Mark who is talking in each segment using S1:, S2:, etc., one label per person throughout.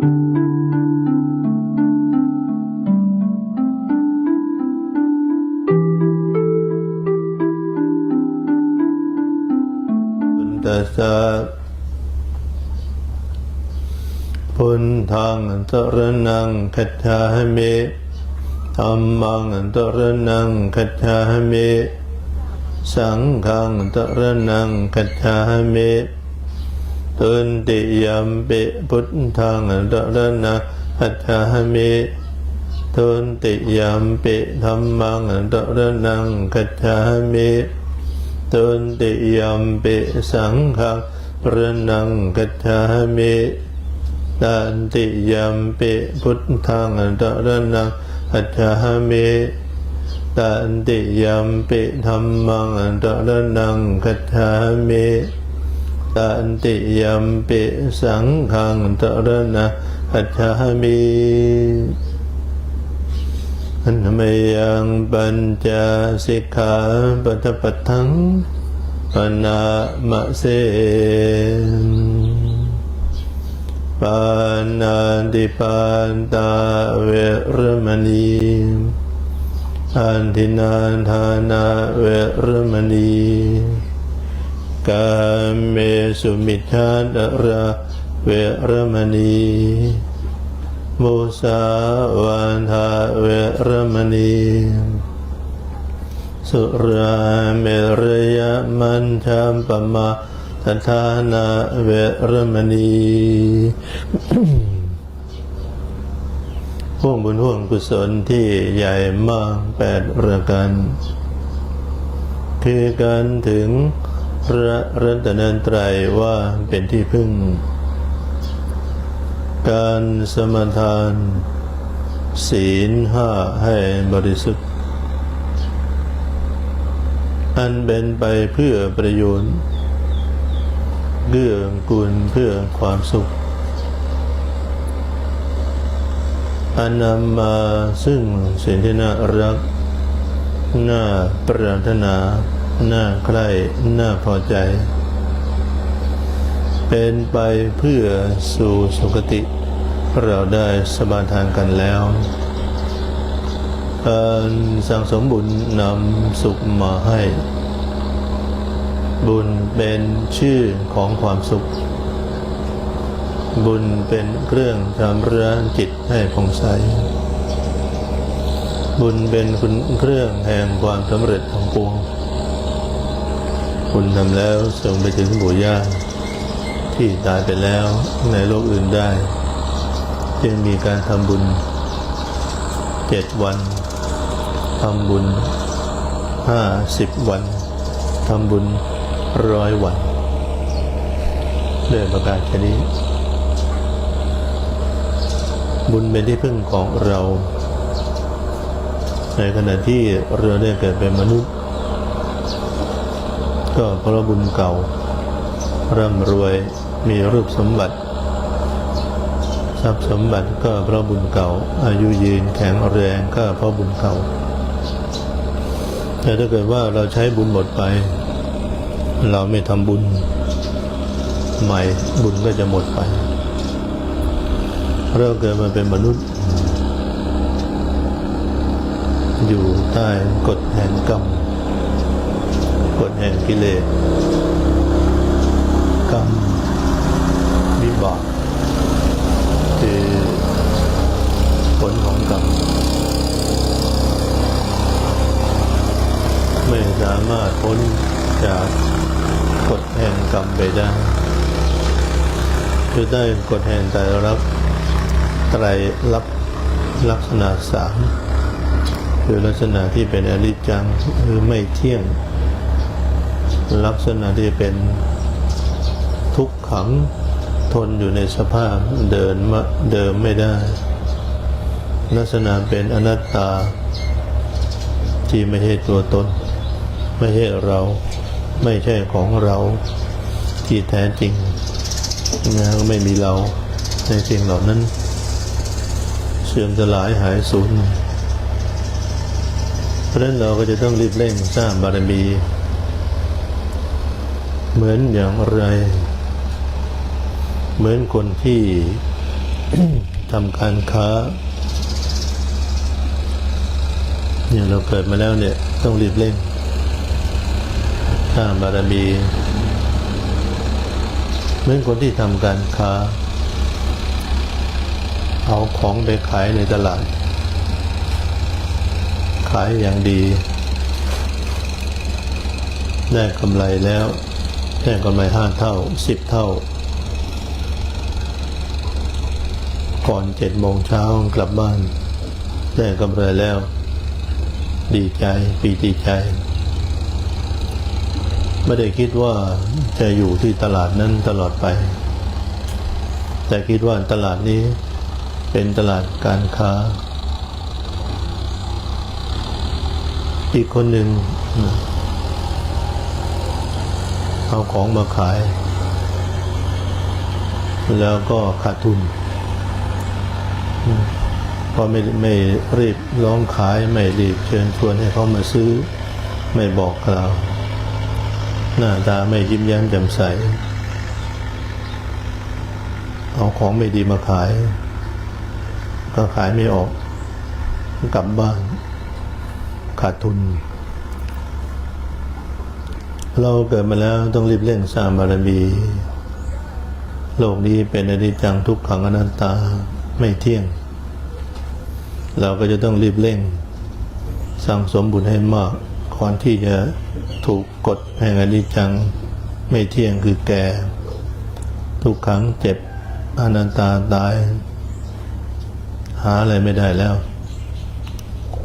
S1: ตัสสะพุทธังอันตรนังคัจฉามิธัมมังอันตรนังคัจฉามิสังฆังอันตรนังคัจฉามิ ตุนติยัมปิพุทธังอันตรนังคัจฉามิตุนติยัมปิธัมมังอันตรนังคัจฉามิตุนติยัมปิสังฆังรนังกัจฉามิตันติยัมปิพุทธังอันตรนังกัจฉามิตันติยัมปิธัมมังอันตรนังกัจฉามิ ตันติยัมปิสังฆังตรนังกัจฉามิอันมยังปัญจสิกขาปัฏปัฏฐังปนามะเสปานาติปานตาเวรมณีอันทินาทานาเวรมณี กาเมสุมิชาดราเวรมณีมุสาวาทาเวรมณีสุราเมรยมันชามปมาทัทานาเวรมณีห่วงบุญห่วงกุศลที่ใหญ่มากแปดประการคือการถึง พระรัตนตรัยว่าเป็นที่พึ่ง การสมทาน ศีลห้าให้บริสุทธิ์ อันเป็นไปเพื่อประโยชน์เกื้อกูลเพื่อความสุข อันนำมาซึ่งสิ่งที่น่ารัก น่าปรารถนา น่าใคร่น่าพอใจ เป็นไปเพื่อสู่สุคติ เราได้สมาทานกันแล้วการสั่งสมบุญนำสุขมาให้ บุญเป็นชื่อของความสุข บุญเป็นเครื่องชำระจิตให้ผ่องใส บุญเป็นคุณเครื่องแห่งความสำเร็จของปวง บุญทำแล้วส่งไปถึงบุญญาที่ตายไปแล้วในโลกอื่นได้ จึงมีการทำบุญเจ็ดวันทำบุญห้าสิบวันทำบุญร้อยวันด้วยประการชนี้ บุญเป็นที่พึ่งของเรา ในขณะที่เราได้เกิดเป็นมนุษย์ ก็เพราะบุญเก่า ร่ำรวยมีรูปสมบัติ ทรัพย์สมบัติก็เพราะบุญเก่า อายุยืนแข็งแรงก็เพราะบุญเก่า แต่ถ้าเกิดว่าเราใช้บุญหมดไป เราไม่ทำบุญ ใหม่บุญก็จะหมดไปเราเกิดมาเป็นมนุษย์ อยู่ใต้กฎแห่งกรรม แห่งกิเลสกรรมวิบากคือผลของกรรมไม่สามารถพ้นจากกฎแห่งกรรมไปได้คือได้กฎแห่งไตรลักษณ์ไตรลักษณ์ลักษณะสามคือลักษณะที่เป็นอนิจังคือไม่เที่ยง ลักษณะที่เป็นทุกขังทนอยู่ในสภาพเดินมาเดิมไม่ได้ ลักษณะเป็นอนัตตา ที่ไม่ใช่ตัวตน ไม่ใช่เรา ไม่ใช่ของเราที่แท้จริงนะไม่มีเราในสิ่งเหล่านั้น เสื่อมสลายหายสูญเพราะฉะนั้นเราก็จะต้องรีบเร่งสร้างบารมี เหมือนอย่างไร เหมือนคนที่ทำการค้าเนี่ยเราเกิดมาแล้วเนี่ย ต้องรีบเร่งสร้างบารมีเหมือนคนที่ทำการค้า เอาของไปขายในตลาด ขายอย่างดี ได้กำไรแล้ว ได้กำไรห้าเท่าสิบเท่า ก่อนเจ็ดโมงเช้ากลับบ้านได้กำไรแล้ว ดีใจปีติใจ ไม่ได้คิดว่าจะอยู่ที่ตลาดนั้นตลอดไป แต่คิดว่าตลาดนี้เป็นตลาดการค้า อีกคนหนึ่ง เอาของมาขาย แล้วก็ขาดทุนก็ไม่ไม่รีบร้องขายไม่รีบเชิญชวนให้เขามาซื้อ ไม่บอกกล่าว หน้าตาไม่ยิ้มแย้มแจ่มใส เอาของไม่ดีมาขาย ก็ขายไม่ออก กลับบ้าน ขาดทุน เราเกิดมาแล้วต้องรีบเร่งสร้างบารมี โลกนี้เป็นอนิจจังทุกขังอนัตตาไม่เที่ยง เราก็จะต้องรีบเร่งสั่งสมบุญให้มากก่อนที่จะถูกกฎแห่งอนิจจังไม่เที่ยงคือแก่ ทุกครั้งเจ็บอนันตาตาย หาอะไรไม่ได้แล้ว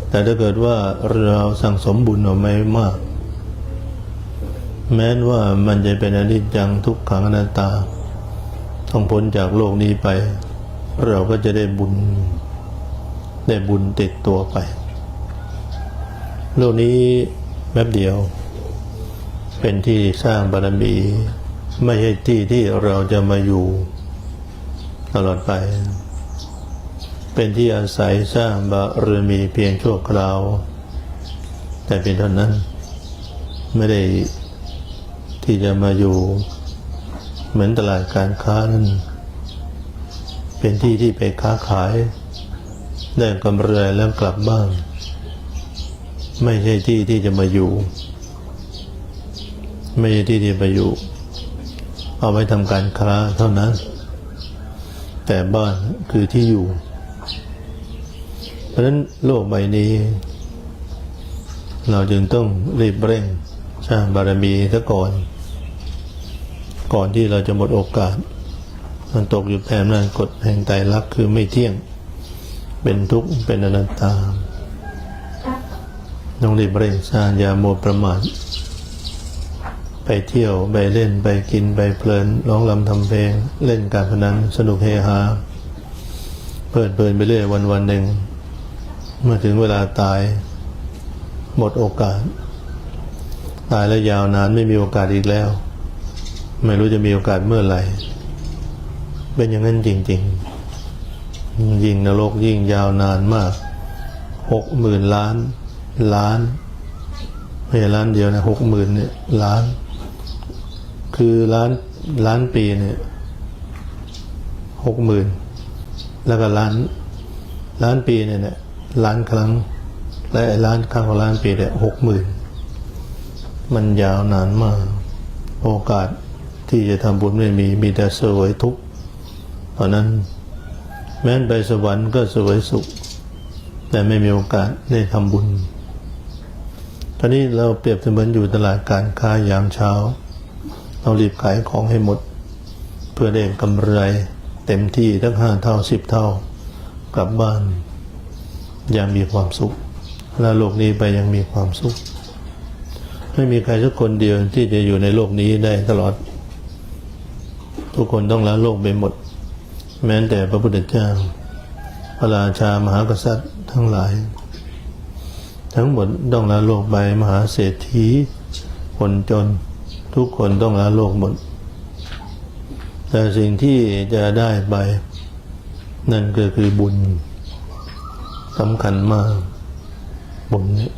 S1: แต่ถ้าเกิดว่าเราสั่งสมบุญเอาไม่มาก แม้ว่ามันจะเป็นอนิจจังทุกขังอนัตตา ต้องพ้นจากโลกนี้ไป เราก็จะได้บุญ ได้บุญติดตัวไป โลกนี้แป๊บเดียว เป็นที่สร้างบารมี ไม่ใช่ที่ที่เราจะมาอยู่ตลอดไป เป็นที่อาศัยสร้างบารมีเพียงชั่วคราว แต่เป็นเท่านั้นไม่ได้ ที่จะมาอยู่ เหมือนตลาดการค้านั้นเป็นที่ที่ไปค้าขาย ได้กำไรแล้วกลับบ้านไม่ใช่ที่ที่จะมาอยู่ ไม่ใช่ที่ที่มาอยู่ เอาไว้ทำการค้าเท่านั้น แต่บ้านคือที่อยู่ เพราะฉะนั้นโลกใบนี้ เราจึงต้องรีบเร่งสร้างบารมีซะก่อน ก่อนที่เราจะหมดโอกาส มันตกอยู่แผ่นนั้นกฎแห่งไตรลักษณ์คือไม่เที่ยง เป็นทุกข์ เป็นอนัตตาต้องรีบเร่งสร้างยาโมประมาทไปเที่ยว ไปเล่นไปกินไปเพลินร้องรำทำเพลง เล่นการพนันสนุกเฮฮาเพลิดเพลินไปเรื่อยวันวันหนึ่ง เมื่อถึงเวลาตาย หมดโอกาส ตายแล้วยาวนานไม่มีโอกาสอีกแล้ว ไม่รู้จะมีโอกาสเมื่อไหร่ เป็นอย่างนั้นจริง ๆ ยิ่งนรกยิ่งยาวนานมากหกหมื่นล้าน ล้านไม่ใช่ล้านเดียวนะหกหมื่นเนี่ยล้าน คือล้านล้านปีเนี่ยหกหมื่นแล้วก็ล้าน ล้านปีเนี่ยเนี่ยล้านครั้ง และไอ้ล้านครั้งของล้านปีเนี่ยหกหมื่นมันยาวนานมาก โอกาส ที่จะทำบุญไม่มีมีแต่เสวยทุกข์เพราะนั้นแม้นไปสวรรค์ก็สวยสุข แต่ไม่มีโอกาสได้ทำบุญตอนนี้เราเปรียบเสมือนอยู่ตลาดการค้ายามเช้า เรารีบขายของให้หมด เพื่อได้กำไรเต็มที่ทั้งห้าเท่าสิบเท่า กลับบ้านย่างมีความสุข และโลกนี้ไปยังมีความสุข ไม่มีใครสักคนเดียวที่จะอยู่ในโลกนี้ได้ตลอด ทุกคนต้องละโลกไปหมด แม้แต่พระพุทธเจ้า พระราชามหากษัตริย์ทั้งหลาย ทั้งหมดต้องละโลกไปมหาเศรษฐีคนจน ทุกคนต้องละโลกหมด แต่สิ่งที่จะได้ไป นั่นก็คือบุญสำคัญมากบุญเนี่ย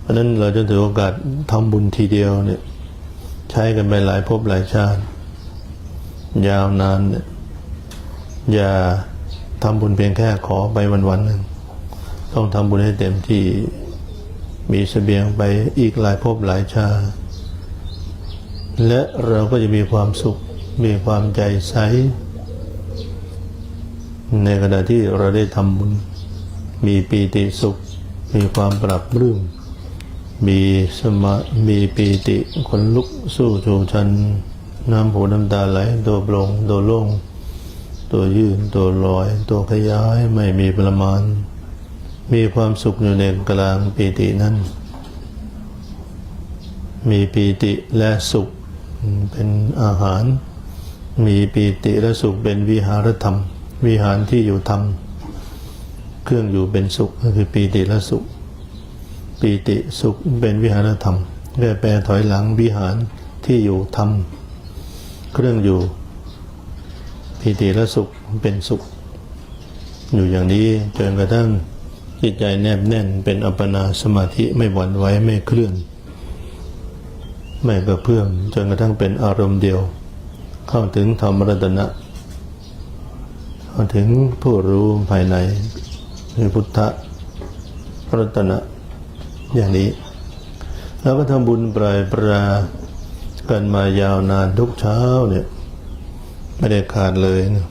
S1: เพราะนั้นเราจะถือโอกาสทำบุญทีเดียวเนี่ย ใช้กันไปหลายภพหลายชาติ ยาวนานเนี่ยอย่าทำบุญเพียงแค่ขอไปวันวันๆหนึ่ง ต้องทำบุญให้เต็มที่มีเสบียงไปอีกหลายภพหลายชา และเราก็จะมีความสุข มีความใจใส ในขณะที่เราได้ทำบุญ มีปีติสุข มีความปรับรื่มมีสมามีปีติคนลุกสู้ชูชัน น้ำหูน้ำตาไหล ตัวโปร่งตัวโล่งตัวยืนตัวลอย ตัวขยายไม่มีประมาณ มีความสุขอยู่ในกลางปีตินั้น มีปีติและสุขเป็นอาหาร มีปีติและสุขเป็นวิหารธรรม วิหารที่อยู่ธรรม เครื่องอยู่เป็นสุขก็คือปีติและสุข ปีติสุขเป็นวิหารธรรมเรียกแปลถอยหลังวิหารที่อยู่ธรรม เครื่องอยู่ปีติและสุขเป็นสุข อยู่อย่างนี้จนกระทั่งจิตใจแนบแน่นเป็นอัปปนาสมาธิไม่หวั่นไหวไม่เคลื่อน ไม่กระเพื่อมจนกระทั่งเป็นอารมณ์เดียว เข้าถึงธรรมรัตนะเข้าถึงผู้รู้ภายในคือพุทธรัตนะอย่างนี้ แล้วก็ทำบุญปลายปรา กันมายาวนานทุกเช้าเนี่ย ไม่ได้ขาดเลยนะ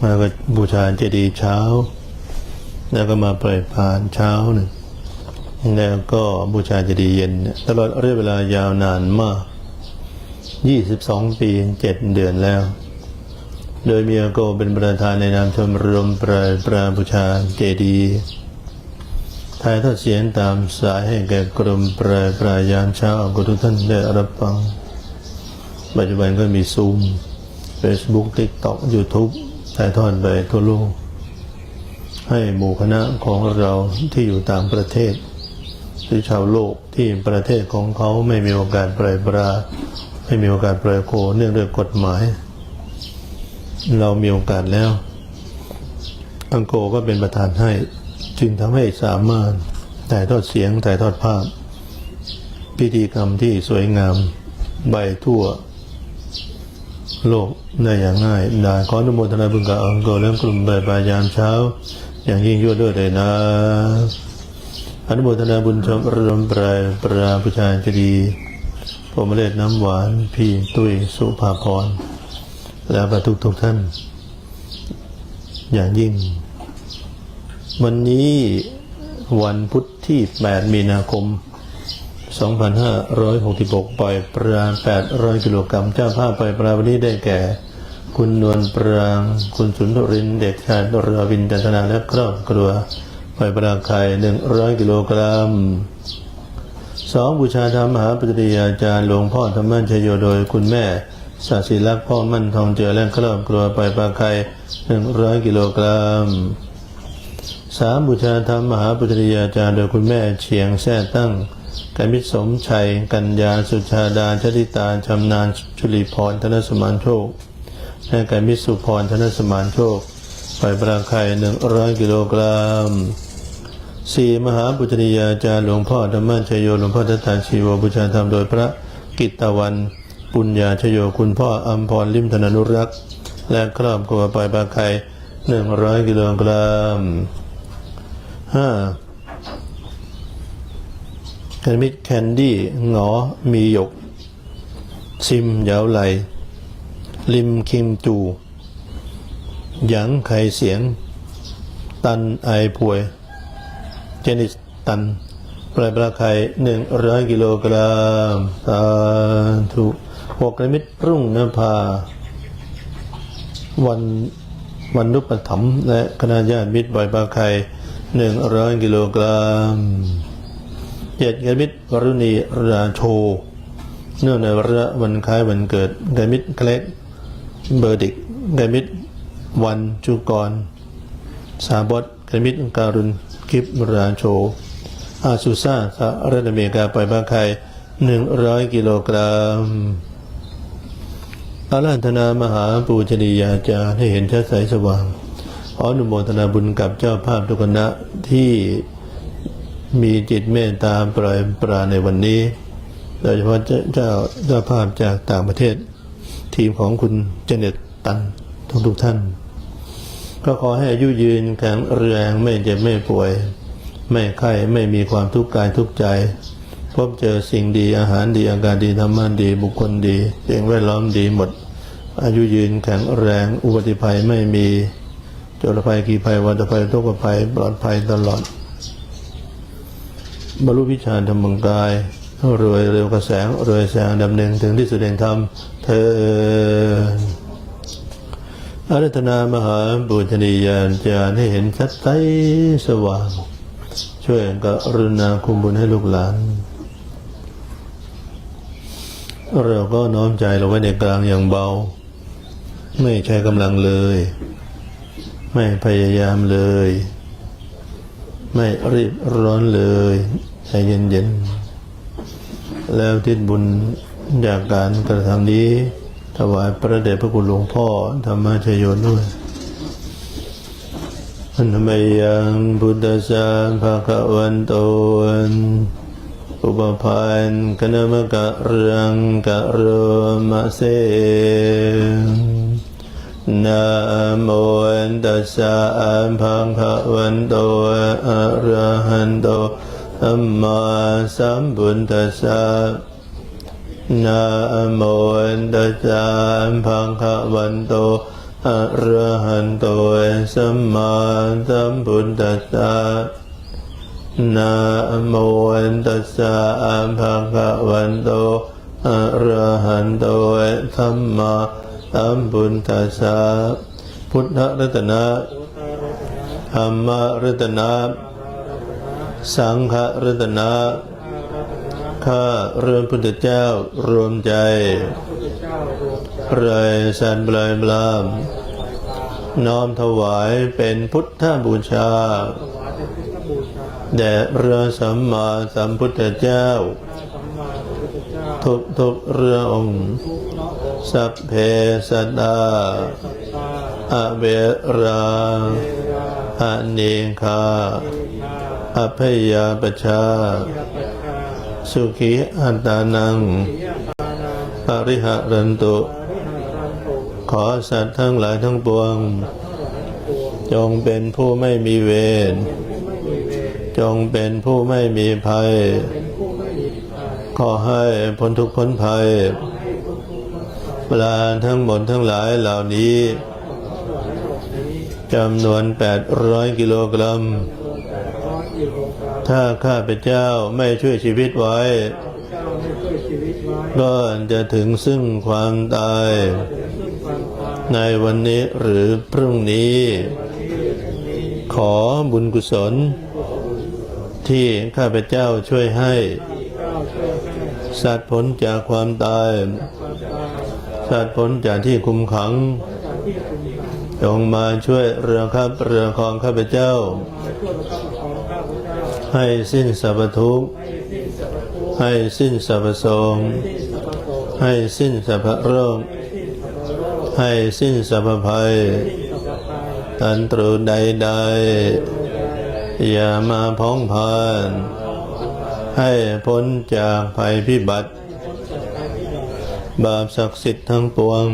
S1: มาก็บูชาเจดีย์เช้า แล้วก็มาปล่อยพานเช้าหนึ่งแล้วก็บูชาเจดีย์เย็นเนี่ยตลอดระยะเวลายาวนานมาก 22 ปี7เดือนแล้ว โดยมีอาโกเป็นประธานในนามชมรมปลายปราบูชาเจดีย์ ถ่ายทอดเสียงตามสายให้แก่กรมปลายปรายามเช้าก็ทุกท่านได้รับฟัง ปัจจุบันก็มีซูม Facebook TikTok YouTube ถ่ายทอดไปทั่วโลก ให้หมู่คณะของเราที่อยู่ต่างประเทศ หรือชาวโลกที่ประเทศของเขาไม่มีโอกาสปล่อยปลาไม่มีโอกาสปล่อยโคเนื่องด้วยกฎหมาย เรามีโอกาสแล้ว อังโกก็เป็นประธานให้ จึงทำให้สามารถถ่ายทอดเสียงถ่ายทอดภาพ พิธีกรรมที่สวยงามใบทั่ว โลกได้อย่างง่ายได้ขออนุโมทนาบุญกับอังโกและกลุ่มใบปลายามเช้า อย่างยิ่งยวดด้วยเลยนะอนุโมทนาบุญชมรมปรายปราพุชาจดีผมเล็ดน้ำหวาน พี่ตุ้ยสุภาพรและประทุกทุกท่าน อย่างยิ่ง วันนี้วันพุทธที่ 8 มีนาคม 2566 ปล่อยปลา 800 กิโลกรัมเจ้าภาพปล่อยปลาวันนี้ได้แก่ คุณนวลปราง คุณสุนทริน เด็กชายดรวินจันทนาและครอบครัว ปล่อยปลาไข่ 100 กิโลกรัมสองบูชาธรรมมหาปฏิยาจารย์หลวงพ่อธรรมชโยโดยคุณแม่สาศิลักษ์พ่อมั่นทองเจอและครอบครัวปล่อยปลาไข่ 100 กิโลกรัม สามบูชาธรรมมหาปุตริยาจารย์โดยคุณแม่เฉียงแท่ตั้งกัมิสมชัย กัญญาสุชาดาชติตาชำนาญชุลีพรธนสมานโชคและกัมิสุพรธนสมานโชคปล่ปลาไข่หนึ่งร้อยกิโลกรัมสี่มหาปุตริยาจารย์หลวงพ่อธรรมชโยหลวงพ่อทัตตาชีวบูชาธรรมโดยพระกิตตวัน ปุญญาชโยคุณพ่ออัมพรลิมธนานุรักษ์ และครอบครัวปล่ปลาไข่หนึ่งร้อยกิโลกรัม ห้าแคนมิดแคนดี้หงอมีหยก ซิมเหยาวไหลลิมคิมจูหยังไขเสียง ตันไอพวย เจนิสตันปลายปลาไข่หนึ่งร้อยกิโลกรัมสาธุหกนิมิตรุ่งนภา วันวันนุปถัมและคณะญาติมิตรบอยปลาไข่ หนึ่งร้อยกิโลกรัมเจ็ดกมิตรวรุณีราโชเนื่องในวระวันคล้ายวันเกิดกมิตรเคล็กเบอร์ดิกกมิตรวันจุกร สาบดกมิตรการุณกิบราโชอาสุซาสหรัฐอเมริกาปล่อยปลาไข่หนึ่งร้อยกิโลกรัมอาราธนามหาปูชนียาจารย์ให้เห็นชัดใสสว่าง ออนุโมทนาบุญกับเจ้าภาพทุกคณะที่มีจิตเมตตาปล่อยปราในวันนี้ โดยเฉพาะเจ้าเจ้าภาพจากต่างประเทศ ทีมของคุณเจเน็ตตันทุกทุกท่าน ก็ขอให้อายุยืนแข็งแรงไม่เจ็บไม่ป่วย ไม่ไข้ไม่มีความทุกข์กายทุกข์ใจ พบเจอสิ่งดีอาหารดีอากาศดีธรรมะดีบุคคลดีสิ่งแวดล้อมดีหมด อายุยืนแข็งแรงอุบัติภัยไม่มี จรภัยขีภัยวัตภัยทุกขภัยปลอดภัยตลอด บรรลุวิชาธรรมังกายรวยเร็วกระแสงรวยแสงดำเนินถึงที่สุดแห่งธรรมเธออารัตนามหาบุญนียานจารให้เห็นชัดใสสว่าง ช่วยกรุณาคุมบุญให้ลูกหลาน เราก็น้อมใจเราไว้ในกลางอย่างเบา ไม่ใช้กำลังเลย ไม่พยายามเลย ไม่รีบร้อนเลยใจเย็นๆ แล้วทิศบุญจากการกระทำนี้ ถวายพระเดชพระคุณหลวงพ่อธรรมชโยนด้วยอันธรรมยังพุทธสารภาควันโตอุปพันธ์คณมกะเรืองกะโรมะเส นะโมตัสสะภะคะวันโตอะระหันโตสัมมาสัมพุทธัสสะนะโมตัสสะภะคะวันโตอะระหันโตสัมมาสัมพุทธัสสะนะโมตัสสะภะคะวันโตอะระหันโตสัมมา สัมพุทธัสสะพุทธรัตนะธรรมรัตนะสังฆรัตนะข้าเรือนพุทธเจ้ารวมใจไรสันบลายบลาม น้อมถวายเป็นพุทธบูชา แด่เรือสัมมาสัมพุทธเจ้า ทุกทุกเรือองค์ สัพเพสัตตาอเวราอเนคาอภยาปชา สุขีอัตตานัง ปริหารันตุ ขอสัตว์ทั้งหลายทั้งปวง จงเป็นผู้ไม่มีเวร จงเป็นผู้ไม่มีภัย ขอให้พ้นทุกข์พ้นภัย ปลาทั้งหมดทั้งหลายเหล่านี้จำนวน 800 กิโลกรัม ถ้าข้าพเจ้าไม่ช่วยชีวิตไว้ ก็จะถึงซึ่งความตาย ในวันนี้หรือพรุ่งนี้ ขอบุญกุศล ที่ข้าพเจ้าช่วยให้ สัตว์พ้นจากความตาย สัตว์พ้นจากที่คุมขัง จงมาช่วยเรือครับเรือของข้าพเจ้า ให้สิ้นสรรพทุกข์ให้สิ้นสรรพโศกให้สิ้นสรรพโรคให้สิ้นสรรพภัยตันตรูใดๆ อย่ามาพ้องพาน ให้พ้นจากภัยพิบัติ บาปศักดิ์สิทธิ์ทั้งปวง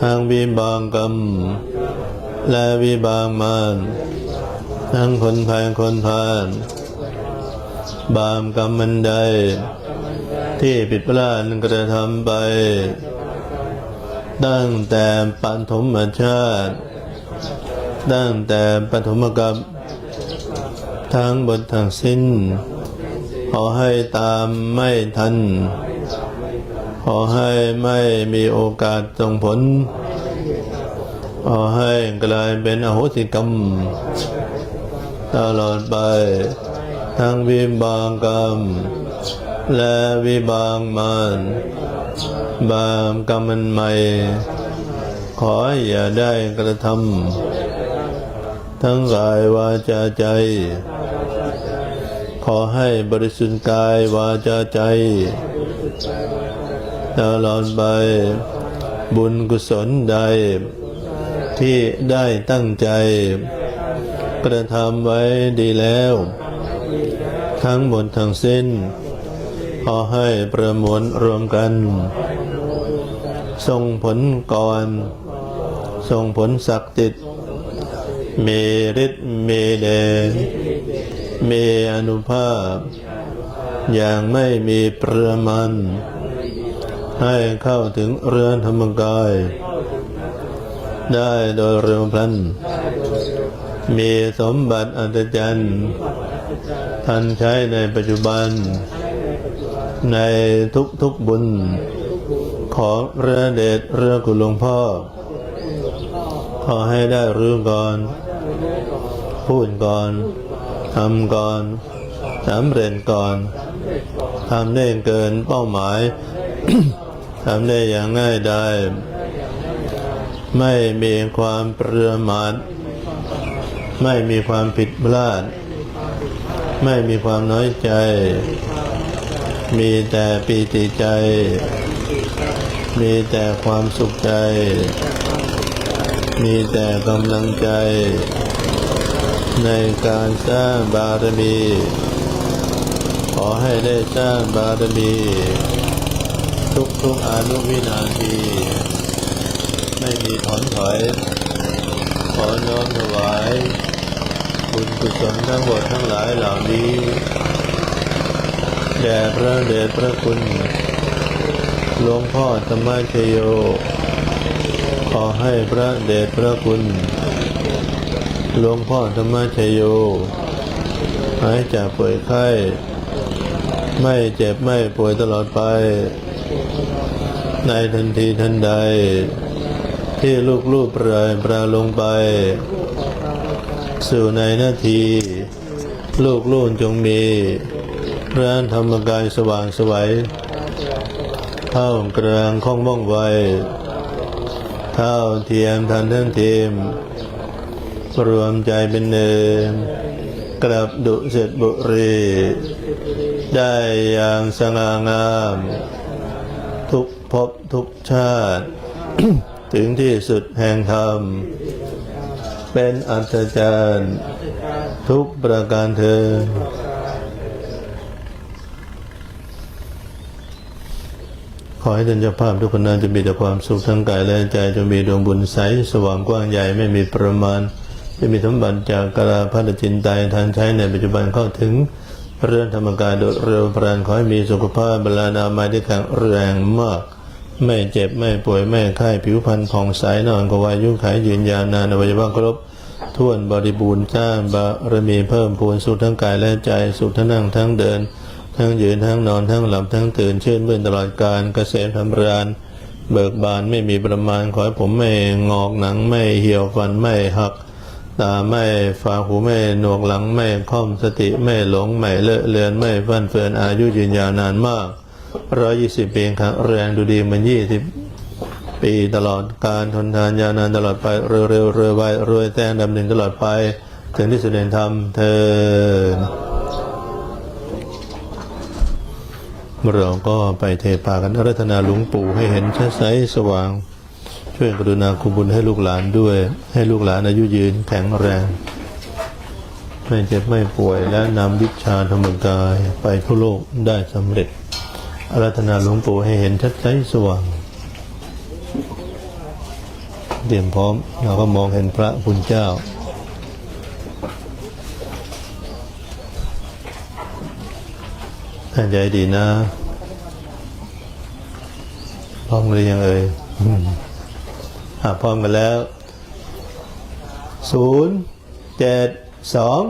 S1: ทางวิบากกรรม และวิบากมารทั้งคนภายคนพานบาปกรรมมันใด ที่ผิดพลาดกระทำไป ตั้งแต่ปัฐมชาติ ตั้งแต่ปฐมกับทั้งบททั้งสิ้น ขอให้ตามไม่ทัน ขอให้ไม่มีโอกาสส่งผล ขอให้กลายเป็นอโหสิกรรม ตลอดไป ทั้งวิบากกรรม และวิบากมารบาปกรรมใหม่ ขออย่าได้กระทำทั้งกายวาจาใจ ขอให้บริสุทธิ์กายวาจาใจ ตลอดไป บุญกุศลใด ที่ได้ตั้งใจ กระทำไว้ดีแล้ว ทั้งหมดทั้งสิ้น ขอให้ประมวลรวมกันใทรงผลก่อนทรงผลศักดิ์สิทธิ์มีฤทธิ์มีเดชมีอนุภาพ อย่างไม่มีประมาณ ให้เข้าถึงเรือนธรรมกาย ได้โดยเร็วพลัน มีสมบัติอัศจรรย์ทันใช้ในปัจจุบัน ในทุกทุกบุญ ของพระเดชพระคุณหลวงพ่อ ขอให้ได้รู้ก่อน พูดก่อนทำก่อนสำเร็จก่อนทำได้เกินเป้าหมาย ทำได้อย่างง่ายดายไม่มีความประมาทไม่มีความผิดพลาด ไม่มีความน้อยใจ มีแต่ปีติใจ มีแต่ความสุขใจ มีแต่กำลังใจ ในการสร้างบารมี ขอให้ได้สร้างบารมี ทุกทุกอานุวินาที ไม่มีถอนถอย ขอน้อมถวายบุญกุศลทั้งหมดทั้งหลายเหล่านี้แด่พระเดชพระคุณหลวงพ่อธรรมชโย ขอให้พระเดชพระคุณหลวงพ่อธรรมชโย หายจากป่วยไข้ ไม่เจ็บไม่ป่วยตลอดไป ในทันทีทันใด ที่ลูกลูกปรายปราลงไป สู่ในนาที ลูกลูกจงมีร้านธรรมกายสว่างสวัยเข้ากลางข้องว่องไวเท่าเทียมทันทั้งทีม รวมใจเป็นหนึ่งกลับดุเสร็จบุรี ได้อย่างสง่างาม ทุกชาติ ถึงที่สุดแห่งธรรม เป็นอัศจรรย์ทุกประการเธอขอให้ท่านเจ้าภาพทุกคนนั้นจะมีแต่ความสุขทั้งกายและใจจงมีดวงบุญใสสว่างกว้างใหญ่ไม่มีประมาณ จะมีสมบัติจากกราพัฒจินไตยทานใช้ในปัจจุบันเข้าถึงเรื่องธรรมกายโดยเร็วพลันขอให้มีสุขภาพบรรณามาที่แข็งแรงมาก ไม่เจ็บไม่ป่วยไม่ไข้ผิวพรรณผ่องใสนอนกวายุขายยืนยาวนานอวัยวะครบถ้วนบริบูรณ์สร้างบารมีเพิ่มพูนสุขทั้งกายและใจสุขทั้งนั่งทั้งเดิน ทั้งยืนทั้งนอนทั้งหลับทั้งตื่นชื่นมื่นตลอดการเกษมทำรานเบิกบานไม่มีประมาณขอให้ผมไม่งอกหนังไม่เหี่ยวฟันไม่หัก ตาไม่ฝาหูไม่หนวกหลังไม่ค่อมสติไม่หลงไม่เลอะเลือนไม่ฟั่นเฟือนอายุยืนยาวนานมาก ร้อยยี่สิบปีครั้งแรงดูดีเหมันยี่สิบปีตลอดการทนทานยาวนานตลอดไปเร็วเร็วเร็วไวรวยแต้งดำหนึ่งตลอดไป ถึงที่สุดแห่งธรรมเธอเราก็ไปเทปากันรัธนาหลวงปู่ให้เห็นชัดใสสว่าง ช่วยกรุณาคุณบุญให้ลูกหลานด้วย ให้ลูกหลานอายุยืนแข็งแรง ไม่เจ็บไม่ป่วยและนำวิชาธรรมกายไปทั่วโลกได้สำเร็จ อารัธนาหลวงปู่ให้เห็นชัดใสสว่าง เตรียมพร้อมเราก็มองเห็นพระคุณเจ้าท่านใจดีนะพร้อมหรือยังเอ่ยอพร้อมกันแล้ว ศูนย์เจ็ดสอง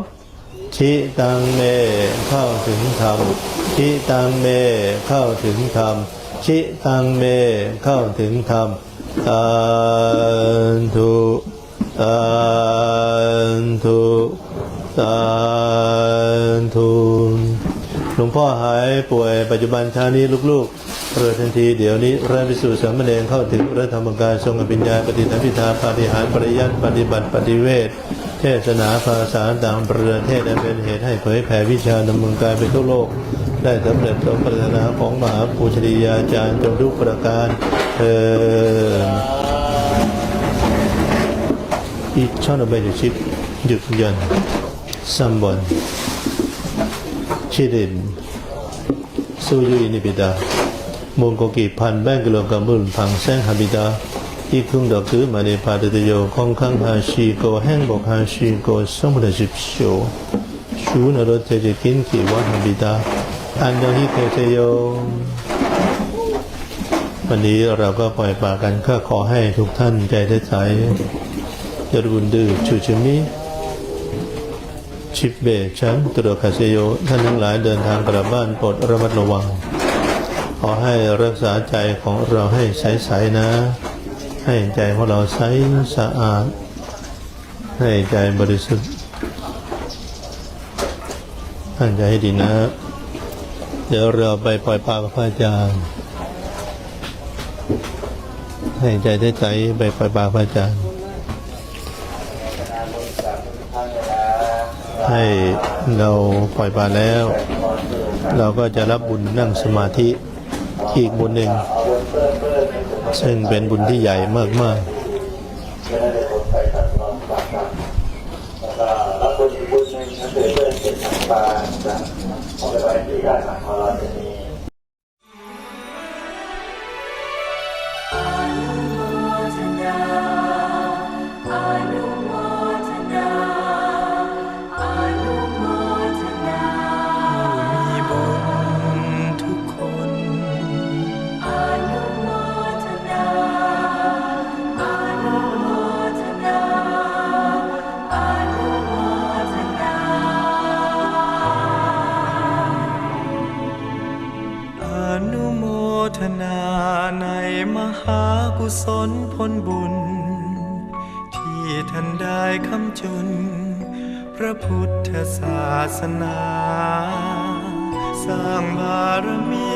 S1: ชิตังเมเข้าถึงธรรมชิตังเมเข้าถึงธรรมชิตังเมเข้าถึงธรรมสาธุสาธุสาธุหลวงพ่อหายป่วยปัจจุบันชานี้ลูกๆ เรือทันทีเดี๋ยวนี้เริ่มไปสู่สามเณรเข้าถึงพระธรรมกายทรงอภิญญาปฏิสัพิทาปฏิหารปริยัติปฏิบัติปฏิเวทเทศนาภาษาต่างประเทศอันเป็นเหตุให้เผยแผ่วิชาดำเนินกายไปทั่วโลก ได้สำเร็จสมปรารถนาของมหาปูชนียาจารย์จงทุกประการเถิดอีช่องระบายชิปหยุดยันซัมบอน มงกกิพันแบงกิโลกรัมุนผังแสงฮาบิดาอีกคงดอกคือมา고기 반뱅글로가 물 방생합니 다. 이궁덕그 많이 받으세 요. 건강하시고 행복하시고 선물하십시 오. 좋은 하루 되시긴ร원합니 다. 안녕히 계세 요. วันฮาบิดาอันี้เราก็ปล่อยปากันก็ขอให้ทุกท่านใจได้ใสยารุนดื้อชูชิมิชิปเบชังตรวคาเซโยท่านทั้งหลายเดินทางกลับบ้านโปรดระมัดระวัง อให้รักษาใจของเราให้ใสๆนะ ให้ใจของเราใสสะอาด ให้ใจบริสุทธิ์ตั้งใจให้ดีนะ เดี๋ยวเราไปปล่อยปลากับพระอาจารย์ให้ใจได้ใจไปปล่อยปลาพระอาจารย์ให้เราปล่อยปลาแล้ว เราก็จะรับบุญนั่งสมาธิ อีกบุญหนึ่ง ซึ่งเป็นบุญที่ใหญ่มาก
S2: รับบุญอีกบุญหนึ่งนั่นคือเพื่อนเป็นสังฆาจะเองไปที่ได้สังของเราจ
S3: กุศลผลบุญ ที่ท่านได้คำจุน พระพุทธศาสนา สร้างบารมี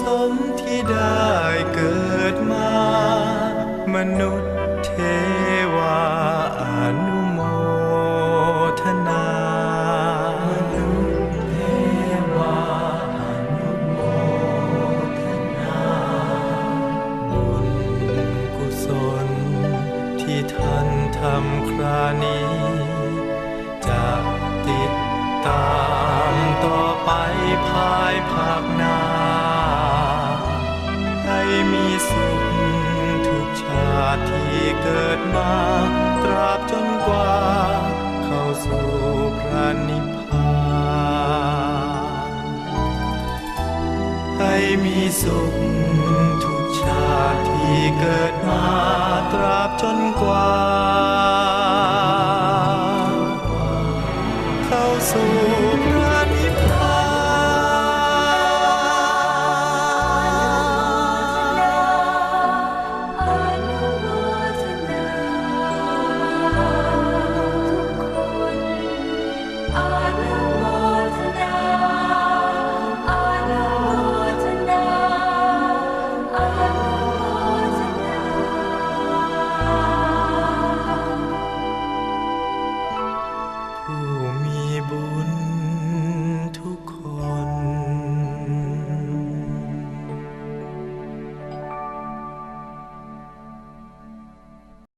S3: สมที่ได้เกิดมา มนุษย์เทวาอนุ นี้จะติดตามต่อไปภายภาคหน้า ให้มีสุขทุกชาติที่เกิดมา ตราบจนกว่า เข้าสู่พระนิพพานให้มีสุขทุกชาติที่เกิดมา ตราบจนกว่า